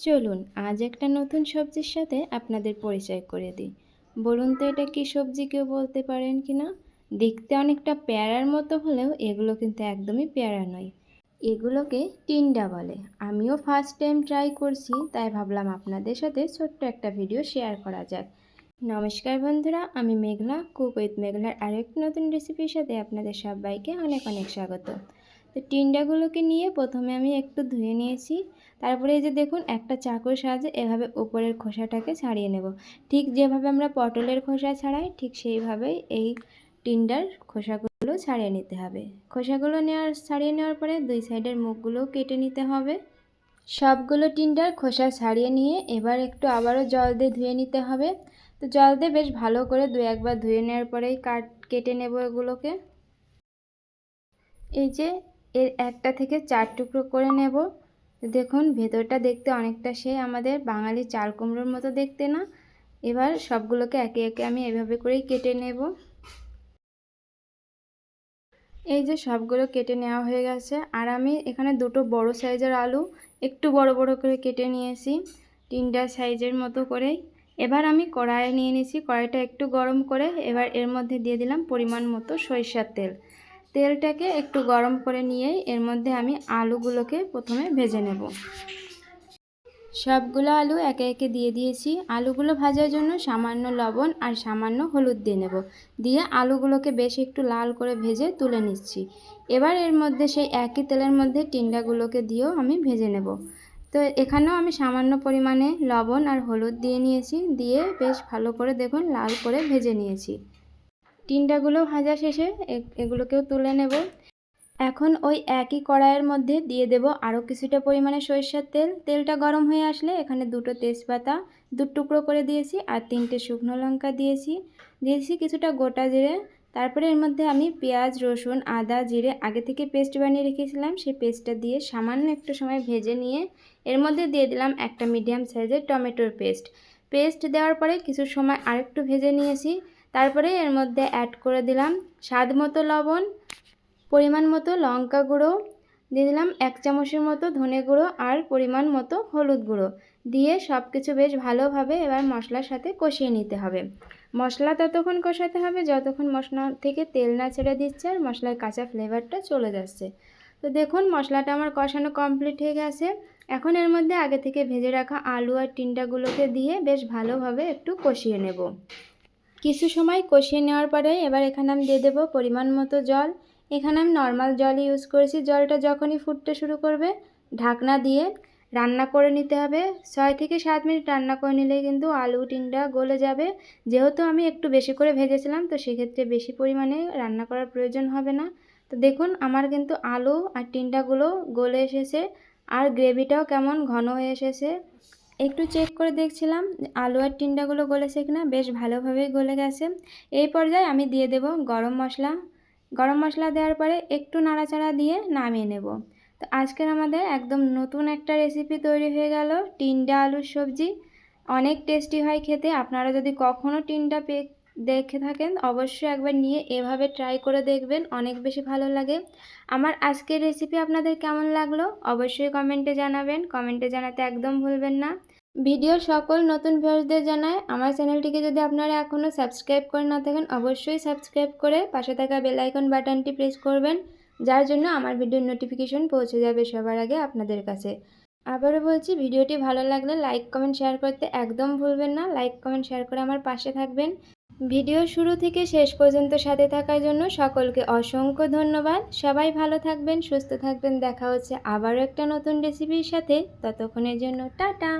চলুন আজ একটা নতুন সবজির সাথে আপনাদের পরিচয় করে দিই। বলুন তো এটা কি সবজি কেউ বলতে পারেন কি না? দেখতে অনেকটা পেয়ারার মতো হলেও এগুলো কিন্তু একদমই পেয়ারা নয়। এগুলোকে টিন্ডা বলে। আমিও ফার্স্ট টাইম ট্রাই করছি, তাই ভাবলাম আপনাদের সাথে ছোট্ট একটা ভিডিও শেয়ার করা যাক। নমস্কার বন্ধুরা, আমি মেঘলা কুক উইথ মেঘলার আরেকটি নতুন রেসিপির সাথে আপনাদের সবাইকে অনেক অনেক স্বাগত। তো টিন্ডাগুলোকে নিয়ে প্রথমে আমি একটু ধুয়ে নিয়েছি। তারপরে এই যে দেখুন, একটা চাকুর সাহায্যে এভাবে উপরের খোসাটাকে ছাড়িয়ে নেব। ঠিক যেভাবে আমরা পটলের খোসা ছাড়াই, ঠিক সেইভাবেই এই টিন্ডার খোসাগুলো ছাড়িয়ে নিতে হবে। খোসাগুলো নেওয়ার, ছাড়িয়ে নেওয়ার পরে দুই সাইডের মুখগুলোও কেটে নিতে হবে। সবগুলো টিন্ডার খোসা ছাড়িয়ে নিয়ে এবার একটু আবারও জল দিয়ে ধুয়ে নিতে হবে। তো জল দিয়ে বেশ ভালো করে দু একবার ধুয়ে নেওয়ার পরেই কাট, কেটে নেব এগুলোকে। এই যে এর একটা থেকে চার টুকরো করে নেব। দেখুন, ভেতরটা দেখতে অনেকটা সে আমাদের বাঙালি চাল কুমড়োর মতো দেখতে না? এবার সবগুলোকে একে একে আমি এভাবে করেই কেটে নেব। এই যে সবগুলো কেটে নেওয়া হয়ে গেছে। আর আমি এখানে দুটো বড় সাইজের আলু একটু বড় বড় করে কেটে নিয়েছি, তিনটা সাইজের মতো করেই। এবার আমি কড়াইয়ে নিয়ে নিয়েছি, কড়াইটা একটু গরম করে এবার এর মধ্যে দিয়ে দিলাম পরিমাণ মতো সরিষার তেল। তেলটাকে একটু গরম করে নিয়ে এর মধ্যে আমি আলুগুলোকে প্রথমে ভেজে নেব। সবগুলো আলু একে একে দিয়ে দিয়েছি। আলুগুলো ভাজার জন্য সামান্য লবণ আর সামান্য হলুদ দিয়ে নেব। দিয়ে আলুগুলোকে বেশ একটু লাল করে ভেজে তুলে নিচ্ছি। এবার এর মধ্যে সেই একই তেলের মধ্যে টিন্ডাগুলোকে দিয়েও আমি ভেজে নেব। তো এখানেও আমি সামান্য পরিমাণে লবণ আর হলুদ দিয়ে নিয়েছি। দিয়ে বেশ ভালো করে দেখুন লাল করে ভেজে নিয়েছি। টিন্ডাগুলো ভাজা শেষে এগুলোকেও তুলে নেব। এখন ওই একই কড়াইয়ের মধ্যে দিয়ে দেব আরও কিছুটা পরিমাণে সরিষার তেল। তেলটা গরম হয়ে আসলে এখানে দুটো তেজপাতা, দু টুকরো করে দিয়েছি আর তিনটে শুকনো লঙ্কা দিয়েছি। দিয়েছি কিছুটা গোটা জিরে। তারপরে এর মধ্যে আমি পেঁয়াজ, রসুন, আদা, জিরে আগে থেকে পেস্ট বানিয়ে রেখেছিলাম। সেই পেস্টটা দিয়ে সামান্য একটু সময় ভেজে নিয়ে এর মধ্যে দিয়ে দিলাম একটা মিডিয়াম সাইজের টমেটোর পেস্ট। পেস্ট দেওয়ার পরে কিছু সময় আরেকটু ভেজে নিয়েছি। তারপরে এর মধ্যে অ্যাড করে দিলাম স্বাদ মতো লবণ, পরিমাণ মতো লঙ্কা গুঁড়ো, দিয়ে দিলাম এক চামচের মতো ধনে গুঁড়ো আর পরিমাণ মতো হলুদ গুঁড়ো। দিয়ে সব কিছু বেশ ভালোভাবে এবার মশলার সাথে কষিয়ে নিতে হবে। মশলা ততক্ষণ কষাতে হবে যতক্ষণ মশলা থেকে তেল না ছেড়ে দিচ্ছে আর মশলার কাঁচা ফ্লেভারটা চলে যাচ্ছে। তো দেখুন মশলাটা আমার কষানো কমপ্লিট হয়ে গেছে। এখন এর মধ্যে আগে থেকে ভেজে রাখা আলু আর টিন্ডাগুলোকে দিয়ে বেশ ভালোভাবে একটু কষিয়ে নেব। কিছু সময় কষিয়ে নেওয়ার পরে এবার এখানে আমি দিয়ে দেবো পরিমাণ মতো জল। এখানে আমি নর্মাল জল ইউজ করেছি। জলটা যখনই ফুটতে শুরু করবে, ঢাকনা দিয়ে রান্না করে নিতে হবে। ছয় থেকে সাত মিনিট রান্না করে নিলে কিন্তু আলু টিনটা গলে যাবে। যেহেতু আমি একটু বেশি করে ভেজেছিলাম, তো সেক্ষেত্রে বেশি পরিমাণে রান্না করার প্রয়োজন হবে না। তো দেখুন, আমার কিন্তু আলু আর টিনটাগুলো গলে এসেছে। আর গ্রেভিটাও কেমন ঘন হয়ে এসেছে। একটু চেক করে দেখছিলাম, আলু আর টিন্ডাগুলো গলেছে কিনা, বেশ ভালোভাবেই গলে গেছে। এই পর্যায়ে আমি দিয়ে দেব গরম মশলা। গরম মশলা দেওয়ার পরে একটু নাড়াচাড়া দিয়ে নামিয়ে নেব। তো আজকের আমাদের একদম নতুন একটা রেসিপি তৈরি হয়ে গেল, টিন্ডা আলুর সবজি। অনেক টেস্টি হয় খেতে, আপনারা যদি কখনও টিন্ডা পে, দেখে থাকেন, অবশ্যই একবার নিয়ে এভাবে ট্রাই করে দেখবেন, অনেক বেশি ভালো লাগে। আমার আজকের রেসিপি আপনাদের কেমন লাগল? অবশ্যই কমেন্টে জানাবেন, কমেন্টে জানাতে একদম ভুলবেন না। ভিডিওর সকল নতুন ভিউয়ার্সদের জানায় আমার চ্যানেলটিকে যদি আপনারা এখনও সাবস্ক্রাইব করে না থাকেন, অবশ্যই সাবস্ক্রাইব করে পাশে থাকা বেলাইকন বাটনটি প্রেস করবেন, যার জন্য আমার ভিডিওর নোটিফিকেশন পৌঁছে যাবে সবার আগে আপনাদের কাছে। আবারও বলছি, ভিডিওটি ভালো লাগলে লাইক, কমেন্ট, শেয়ার করতে একদম ভুলবেন না। লাইক, কমেন্ট, শেয়ার করে আমার পাশে থাকবেন। ভিডিও শুরু থেকে শেষ পর্যন্ত সাথে থাকার জন্য সকলকে অসংখ্য ধন্যবাদ। সবাই ভালো থাকবেন, সুস্থ থাকবেন। দেখা হচ্ছে আবারও একটা নতুন রেসিপির সাথে। ততক্ষণের জন্য টাটা!